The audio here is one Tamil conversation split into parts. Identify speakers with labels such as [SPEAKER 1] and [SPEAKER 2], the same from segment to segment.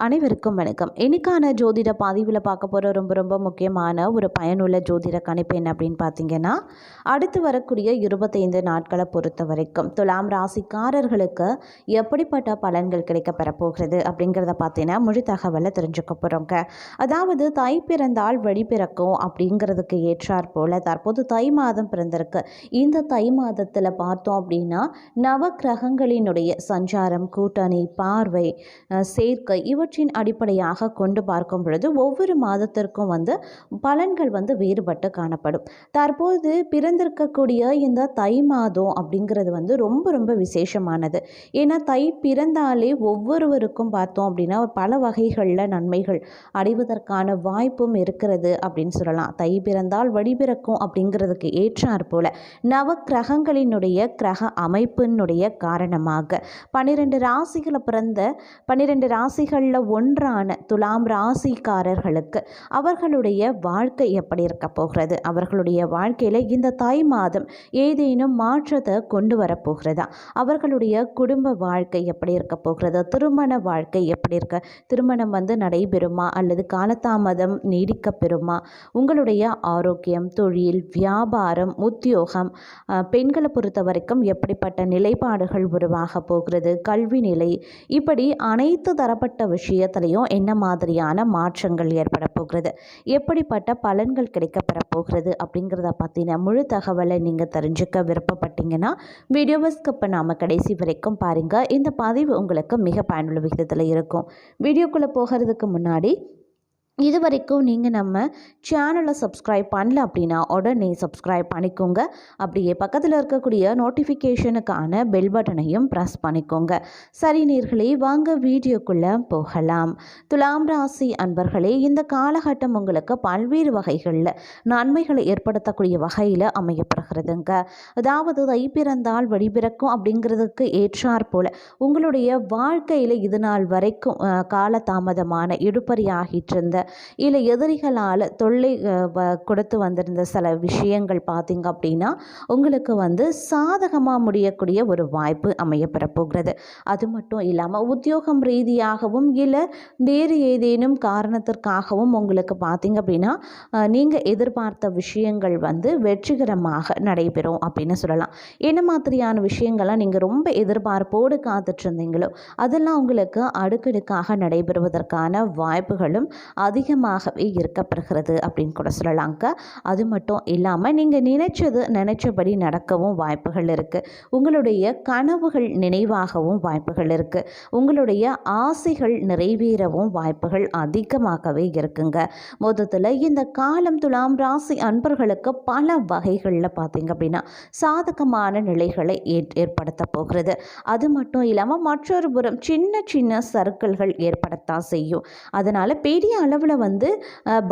[SPEAKER 1] அனைவருக்கும் வணக்கம். இன்றைக்கான ஜோதிட பதிவில் பார்க்க போகிற ரொம்ப ரொம்ப முக்கியமான ஒரு பயனுள்ள ஜோதிட கணிப்பு என்ன அப்படின்னு பார்த்தீங்கன்னா அடுத்து வரக்கூடிய இருபத்தைந்து நாட்களை பொறுத்த வரைக்கும் துலாம் ராசிக்காரர்களுக்கு எப்படிப்பட்ட பலன்கள் கிடைக்க பெறப்போகிறது அப்படிங்கிறத பார்த்தீங்கன்னா முழு தகவலை தெரிஞ்சுக்க போகிறோங்க அதாவது தை பிறந்தால் வழி பிறக்கும் அப்படிங்கிறதுக்கு ஏற்றாற் போல் தற்போது தை மாதம் பிறந்திருக்கு. இந்த தை மாதத்தில் பார்த்தோம் அப்படின்னா நவ கிரகங்களினுடைய சஞ்சாரம் கூட்டணி பார்வை சேர்க்கை இவ இவற்றின் அடிப்படையாக கொண்டு பார்க்கும் பொழுது ஒவ்வொரு மாதத்திற்கும் வந்து பலன்கள் வந்து வேறுபட்டு காணப்படும். தற்போது பிறந்திருக்கக்கூடிய இந்த தை மாதம் அப்படிங்கிறது வந்து ரொம்ப ரொம்ப விசேஷமானது. ஏன்னா தை பிறந்தாலே ஒவ்வொருவருக்கும் பார்த்தோம் அப்படின்னா பல வகைகளில் நன்மைகள் அடைவதற்கான வாய்ப்பும் இருக்கிறது அப்படின்னு சொல்லலாம். தை பிறந்தால் வழிபிறக்கும் அப்படிங்கிறதுக்கு ஏற்றாற்போல் நவ கிரகங்களினுடைய கிரக அமைப்பினுடைய காரணமாக பன்னிரெண்டு ராசிகளை பிறந்த பன்னிரெண்டு ராசிகளில் ஒன்றான துலாம் ராசிக்காரர்களுக்கு அவர்களுடைய வாழ்க்கை எப்படி இருக்க போகிறது? அவர்களுடைய வாழ்க்கையில் இந்த தை மாதம் ஏதேனும் மாற்றத்தை கொண்டு வரப்போகிறதா அவர்களுடைய குடும்ப வாழ்க்கை எப்படி இருக்க போகிறது? திருமண வாழ்க்கை எப்படி இருக்க? திருமணம் வந்து நடைபெறுமா? அல்லது காலதாமதம் நீடிக்க பெறுமா? உங்களுடைய ஆரோக்கியம் தொழில் வியாபாரம் உத்தியோகம் பெண்களை பொறுத்த வரைக்கும் எப்படிப்பட்ட நிலைப்பாடுகள் உருவாக போகிறது? கல்வி நிலை இப்படி அனைத்து தரப்பட்ட விஷயம் விஷயத்திலையும் என்ன மாதிரியான மாற்றங்கள் ஏற்பட போகிறது? எப்படிப்பட்ட பலன்கள் கிடைக்கப்பெற போகிறது? அப்படிங்கிறத பற்றின முழு தகவலை நீங்கள் தெரிஞ்சுக்க விருப்பப்பட்டீங்கன்னா வீடியோவை ஸ்கிப் பண்ணாமல் கடைசி வரைக்கும் பாருங்கள் இந்த பதிவு உங்களுக்கு மிக பயனுள்ள விகிதத்தில் இருக்கும். வீடியோக்குள்ளே போகிறதுக்கு முன்னாடி இது வரைக்கும் நீங்கள் நம்ம சேனலை சப்ஸ்கிரைப் பண்ணல அப்படின்னா உடனே சப்ஸ்கிரைப் பண்ணிக்கோங்க. அப்படியே பக்கத்தில் இருக்கக்கூடிய நோட்டிஃபிகேஷனுக்கான பெல் பட்டனையும் ப்ரெஸ் பண்ணிக்கோங்க. சரி நீர்களே வாங்க வீடியோக்குள்ளே போகலாம். துலாம் ராசி அன்பர்களே இந்த காலகட்டம் உங்களுக்கு பல்வேறு வகைகளில் நன்மைகளை ஏற்படுத்தக்கூடிய வகையில் அமையப்படுகிறதுங்க அதாவது தை பிறந்தால் வழிபிறக்கும் அப்படிங்கிறதுக்கு ஏற்றாற் போல் உங்களுடைய வாழ்க்கையில் இது நாள் வரைக்கும் அஹ், காலதாமதமான இழுபறியாகிட்டு இருந்த இல்லை எதிரிகளால் தொல்லை கொடுத்து வந்திருந்த சில விஷயங்கள் பார்த்தீங்க அப்படின்னா உங்களுக்கு வந்து சாதகமாக முடியக்கூடிய ஒரு வாய்ப்பு அமையப்பெற போகிறது அது மட்டும் இல்லாமல் உத்தியோகம் ரீதியாகவும் இல்லை வேறு ஏதேனும் காரணத்திற்காகவும் உங்களுக்கு பார்த்தீங்க அப்படின்னா நீங்கள் எதிர்பார்த்த விஷயங்கள் வந்து வெற்றிகரமாக நடைபெறும் அப்படின்னு சொல்லலாம். என்ன மாதிரியான விஷயங்கள்லாம் நீங்கள் ரொம்ப எதிர்பார்ப்போடு காத்துட்ருந்தீங்களோ அதெல்லாம் உங்களுக்கு அடுக்கடுக்காக நடைபெறுவதற்கான வாய்ப்புகளும் அது அதிகமாகவே இருக்கப்படுகிறது அப்படின்னு கூட சொல்லலாங்க. அது மட்டும் இல்லாமல் நீங்கள் நினைச்சது நினைச்சபடி நடக்கவும் வாய்ப்புகள் இருக்குது உங்களுடைய கனவுகள் நினைவாகவும் வாய்ப்புகள் இருக்குது உங்களுடைய ஆசைகள் நிறைவேறவும் வாய்ப்புகள் அதிகமாகவே இருக்குங்க. மொத்தத்தில் இந்த காலம் துலாம் ராசி அன்பர்களுக்கு பல வகைகளில் பார்த்தீங்க அப்படின்னா சாதகமான நிலைகளை ஏற் ஏற்படுத்த போகிறது. அது மட்டும் இல்லாமல் மற்றொரு புறம் சின்ன சின்ன சர்க்கிள்கள் ஏற்படத்தான் செய்யும். அதனால் பெரிய அளவில் வந்து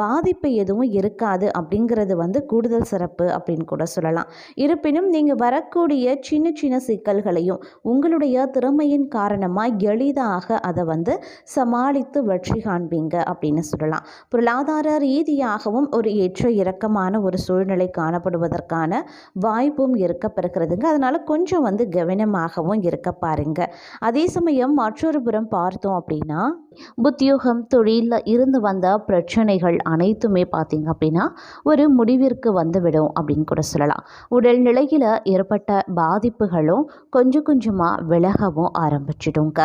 [SPEAKER 1] பாதிப்பு எதுவும் இருக்காது அப்படிங்கிறது வந்து கூடுதல் சிறப்பு அப்படின்னு கூட சொல்லலாம். இருப்பினும் நீங்கள் வரக்கூடிய சின்ன சின்ன சிக்கல்களையும் உங்களுடைய திறமையின் காரணமாக எளிதாக அதை வந்து சமாளித்து வெற்றி காண்பீங்க அப்படின்னு சொல்லலாம். பொருளாதார ரீதியாகவும் ஒரு ஏற்ற இறக்கமான ஒரு சூழ்நிலை காணப்படுவதற்கான வாய்ப்பும் இருக்கப்பெறுகிறதுங்க. அதனால் கொஞ்சம் வந்து கவனமாகவும் இருக்க பாருங்க. அதே சமயம் மற்றொரு புறம் பார்த்தோம் அப்படின்னா உத்தியோகம் தொழிலில் இருந்து வந்த பிரச்சனைகள் அனைத்துமே பார்த்தீங்க அப்படின்னா ஒரு முடிவிற்கு வந்துவிடும் அப்படின்னு கூட சொல்லலாம். உடல் நிலையில் ஏற்பட்ட பாதிப்புகளும் கொஞ்சம் கொஞ்சமாக விலகவும் ஆரம்பிச்சிடுங்க.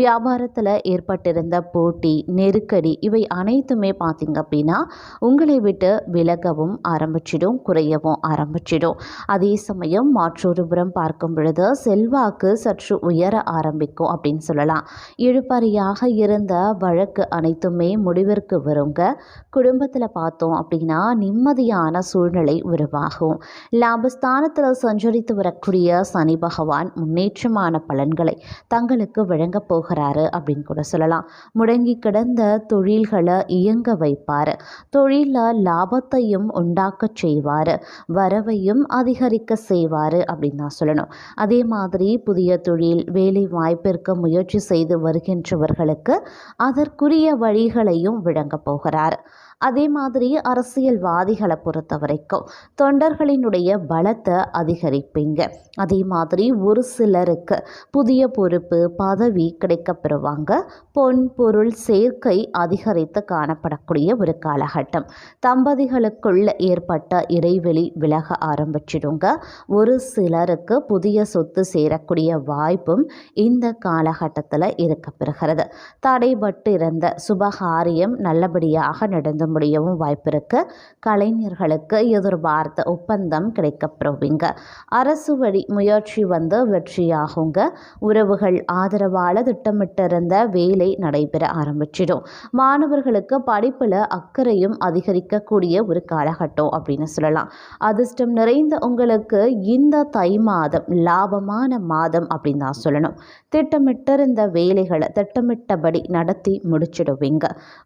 [SPEAKER 1] வியாபாரத்தில் ஏற்பட்டிருந்த போட்டி நெருக்கடி இவை அனைத்துமே பார்த்திங்க அப்படின்னா உங்களை விட்டு விலகவும் ஆரம்பிச்சிடும் குறையவும் ஆரம்பிச்சிடும். அதே சமயம் மற்றொரு புறம் பார்க்கும் பொழுது செல்வாக்கு சற்று உயர ஆரம்பிக்கும் அப்படின்னு சொல்லலாம். இழுபறியாக இருந்த வழக்கு அனைத்துமே முடிவிற்கு வருங்க. குடும்பத்தில் பார்த்தோம் அப்படின்னா நிம்மதியான சூழ்நிலை உருவாகும். லாபஸ்தானத்தில் சஞ்சரித்து வரக்கூடிய சனி பகவான் முன்னேற்றமான பலன்களை தங்களுக்கு வழங்கப் போகிறாரு அப்படின்னு கூட சொல்லலாம். முடங்கி கிடந்த தொழில்களை இயங்க வைப்பார். தொழிலில் லாபத்தையும் உண்டாக்க செய்வார். வரவையும் அதிகரிக்க செய்வார் அப்படின்னு தான் சொல்லணும். அதே மாதிரி புதிய தொழில் வேலை வாய்ப்பிற்கு முயற்சி செய்து வருகின்றவர்களுக்கு அதற்குரிய வழிகளையும் வழங்கப் போகிறார். அதே மாதிரி அரசியல்வாதிகளை பொறுத்த வரைக்கும் தொண்டர்களினுடைய பலத்தை அதிகரிப்பீங்க. அதே மாதிரி ஒரு சிலருக்கு புதிய பொறுப்பு பதவி கிடைக்கப்பெறுவாங்க. பொன் பொருள் சேர்க்கை அதிகரித்து காணப்படக்கூடிய ஒரு காலகட்டம். தம்பதிகளுக்குள்ள ஏற்பட்ட இடைவெளி விலக ஆரம்பிச்சிடுங்க. ஒரு சிலருக்கு புதிய சொத்து சேரக்கூடிய வாய்ப்பும் இந்த காலகட்டத்தில் இருக்கப்பெறுகிறது. தடைபட்டு இருந்த சுபகாரியம் நல்லபடியாக நடந்து முடியவும் வாய்ப்பு இருக்கு கலைஞர்களுக்கு எதிர்பார்த்த ஒப்பந்தம் கிடைக்கப்பெறுவீங்க. அரசு வழி முயற்சி வந்து வெற்றியாகுங்க. உறவுகள் ஆதரவால் திட்டமிட்டிருந்த வேலை நடைபெற ஆரம்பிச்சிடும். மாணவர்களுக்கு படிப்பில் அக்கறையும் அதிகரிக்கக்கூடிய ஒரு காலகட்டம் அப்படின்னு சொல்லலாம். அதிர்ஷ்டம் நிறைந்த உங்களுக்கு இந்த தை மாதம் லாபமான மாதம் அப்படின்னு தான் சொல்லணும். திட்டமிட்டிருந்த வேலைகளை திட்டமிட்டபடி நடத்தி முடிச்சிடுவீங்க.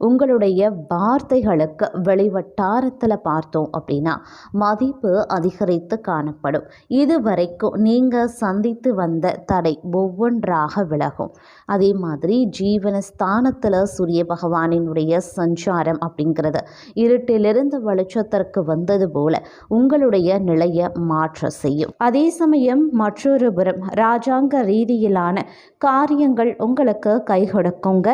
[SPEAKER 1] உங்களுடைய வார்த்தைகள் வார்த்தைகளுக்கு வெளிவட்டாரத்தில் பார்த்தோம் அப்படின்னா மதிப்பு அதிகரித்து காணப்படும். இதுவரைக்கும் நீங்கள் சந்தித்து வந்த தடை ஒவ்வொன்றாக விலகும். அதே மாதிரி ஜீவனஸ்தானத்தில் சூரிய பகவானினுடைய சஞ்சாரம் அப்படிங்கிறது இருட்டிலிருந்து வெளிச்சத்திற்கு வந்தது போல உங்களுடைய நிலையை மாற்ற செய்யும். அதே சமயம் மற்றொரு புறம் ராஜாங்க ரீதியிலான காரியங்கள் உங்களுக்கு கை கொடுக்குங்க.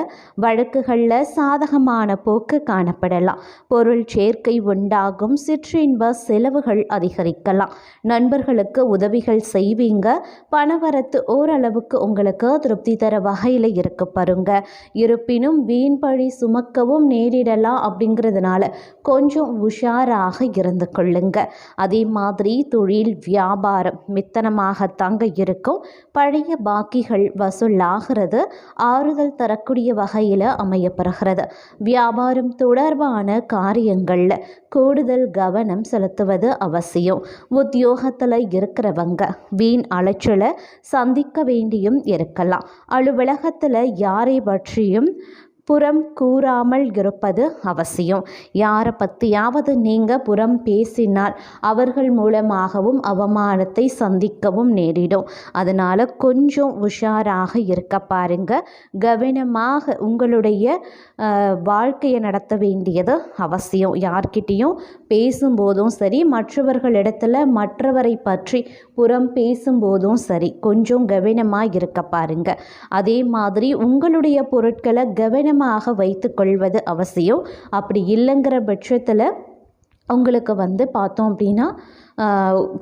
[SPEAKER 1] வழக்குகளில் சாதகமான போக்கு காணப்படலாம். பொருள் சேர்க்கை உண்டாகும். சிற்றின்ப செலவுகள் அதிகரிக்கலாம். நண்பர்களுக்கு உதவிகள் செய்வீங்க. பணவரத்து ஓரளவுக்கு உங்களுக்கு திருப்தி தர வகையில் இருக்க பாருங்க. இருப்பினும் வீண் பழி சுமக்கவும் நேரிடலாம் அப்படிங்கிறதுனால கொஞ்சம் உஷாராக இருந்து கொள்ளுங்க. அதே மாதிரி தொழில் வியாபாரம் மித்தனமாக தங்க இருக்கும். பழைய பாக்கிகள் வசூலாகிறது. ஆறுதல் தரக்கூடிய வகையில் அமையப்படுகிறது வியாபாரம் தொடர்பான காரியங்களில் கூடுதல் கவனம் செலுத்துவது அவசியம். உத்தியோகத்தில் இருக்கிறவங்க வீண் அலைச்சலை சந்திக்க வேண்டியும் இருக்கலாம். அலுவலகத்தில் யாரை பற்றியும் புறம் கூறாமல் இருப்பது அவசியம். யாரை பற்றியாவது நீங்கள் புறம் பேசினால் அவர்கள் மூலமாகவும் அவமானத்தை சந்திக்கவும் நேரிடும். அதனால் கொஞ்சம் உஷாராக இருக்க பாருங்க. கவனமாக உங்களுடைய வாழ்க்கையை நடத்த வேண்டியது அவசியம். யார்கிட்டேயும் பேசும்போதும் சரி மற்றவர்களிடத்தில் மற்றவரை பற்றி புறம் பேசும்போதும் சரி கொஞ்சம் கவனமாக இருக்க பாருங்க. அதே மாதிரி உங்களுடைய பொருட்களை கவனம் கவனமாக வைத்து கொள்வது அவசியம். அப்படி இல்லைங்கிற பட்சத்தில் உங்களுக்கு வந்து பார்த்தோம் அப்படின்னா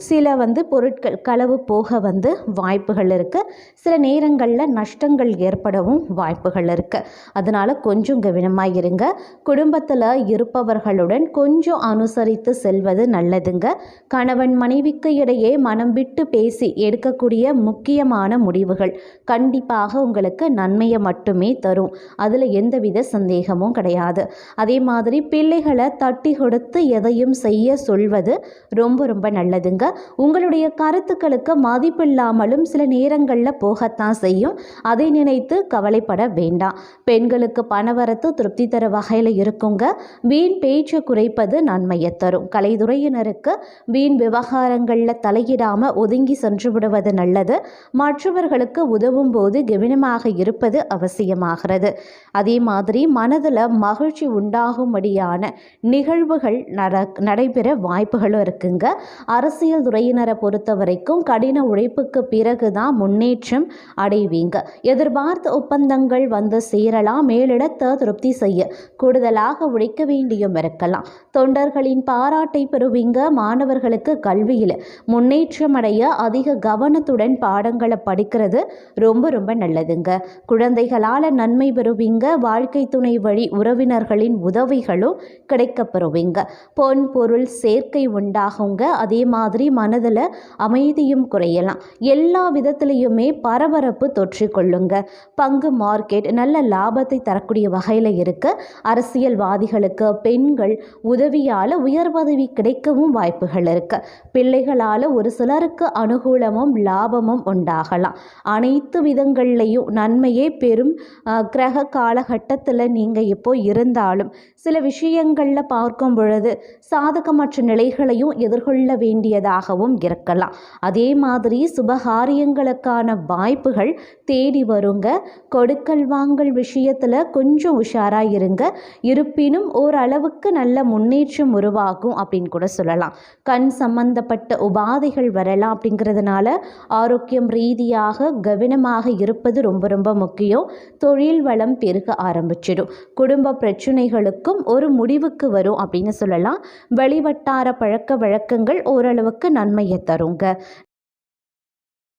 [SPEAKER 1] சில வந்து பொருட்கள் களவு போக வந்து வாய்ப்புகள் இருக்குது சில நேரங்களில் நஷ்டங்கள் ஏற்படவும் வாய்ப்புகள் இருக்குது அதனால் கொஞ்சம் கவனமாக இருங்க. குடும்பத்தில் இருப்பவர்களுடன் கொஞ்சம் அனுசரித்து செல்வது நல்லதுங்க. கணவன் மனைவிக்கு இடையே மனம் விட்டு பேசி எடுக்கக்கூடிய முக்கியமான முடிவுகள் கண்டிப்பாக உங்களுக்கு நன்மையை மட்டுமே தரும். அதில் எந்தவித சந்தேகமும் கிடையாது. அதே மாதிரி பிள்ளைகளை தட்டி கொடுத்து எதையும் செய்ய சொல்வது ரொம்ப ரொம்ப ரொம்ப நல்லதுங்க. உங்களுடைய கருத்துக்களுக்கு மதிப்பில்லாமலும் சில நேரங்களில் போகத்தான் செய்யும். அதை நினைத்து கவலைப்பட வேண்டாம். பெண்களுக்கு பணவரத்து திருப்தி தர வகையில் இருக்குங்க. வீண் பேச்சு குறைப்பது நன்மையை தரும். கலைத்துறையினருக்கு வீண் விவகாரங்களில் தலையிடாமல் ஒதுங்கி சென்று விடுவது நல்லது. மற்றவர்களுக்கு உதவும் போது கவனமாக இருப்பது அவசியமாகிறது. அதே மாதிரி மனதில் மகிழ்ச்சி உண்டாகும்படியான நிகழ்வுகள் நட நடைபெற வாய்ப்புகளும் இருக்குங்க. அரசியல் துறையினரை பொறுத்த வரைக்கும் கடின உழைப்புக்கு பிறகு தான் முன்னேற்றம் அடைவீங்க. எதிர்பார்த்த ஒப்பந்தங்கள் வந்து சேரலாம் மேலிடத்தை திருப்தி செய்ய கூடுதலாக உழைக்க வேண்டியும் இருக்கலாம். தொண்டர்களின் பாராட்டை பெறுவீங்க. மாணவர்களுக்கு கல்வியில் முன்னேற்றம் அடைய அதிக கவனத்துடன் பாடங்களை படிக்கிறது ரொம்ப ரொம்ப நல்லதுங்க. குழந்தைகளால் நன்மை பெறுவீங்க. வாழ்க்கை துணை வழி உறவினர்களின் உதவிகளும் கிடைக்கப்பெறுவீங்க. பொன் பொருள் சேர்க்கை உண்டாகுங்க. அதே மாதிரி மனதில் அமைதியும் குறையலாம். எல்லா விதத்துலேயுமே பரபரப்பு தொற்றிக்கொள்ளுங்க பங்கு மார்க்கெட் நல்ல லாபத்தை தரக்கூடிய வகையில் இருக்குது அரசியல்வாதிகளுக்கு பெண்கள் உதவியால் உயர் பதவி கிடைக்கவும் வாய்ப்புகள் இருக்குது பிள்ளைகளால் ஒரு சிலருக்கு அனுகூலமும் லாபமும் உண்டாகலாம். அனைத்து விதங்கள்லையும் நன்மையே பெரும் கிரக காலகட்டத்தில் நீங்கள் இப்போ இருந்தாலும் சில விஷயங்களில் பார்க்கும் பொழுது சாதகமற்ற நிலைகளையும் எதிர்கொள்ள மேற்கொள்ள வேண்டியதாகவும் இருக்கலாம். அதே மாதிரி சுபகாரியங்களுக்கான வாய்ப்புகள் தேடி வருங்க. கொடுக்கல் வாங்கல் விஷயத்தில் கொஞ்சம் உஷாராக இருங்க. இருப்பினும் ஓரளவுக்கு நல்ல முன்னேற்றம் உருவாகும் அப்படின்னு கூட சொல்லலாம். கண் சம்பந்தப்பட்ட உபாதைகள் வரலாம் அப்படிங்கிறதுனால ஆரோக்கியம் ரீதியாக கவனமாக இருப்பது ரொம்ப ரொம்ப முக்கியம். தொழில் வளம் பெருக ஆரம்பிச்சிடும். குடும்ப பிரச்சனைகளுக்கும் ஒரு முடிவுக்கு வரும் அப்படின்னு சொல்லலாம். வெளிவட்டார பழக்க வழக்கங்கள் ஓரளவுக்கு நன்மையை தருங்க.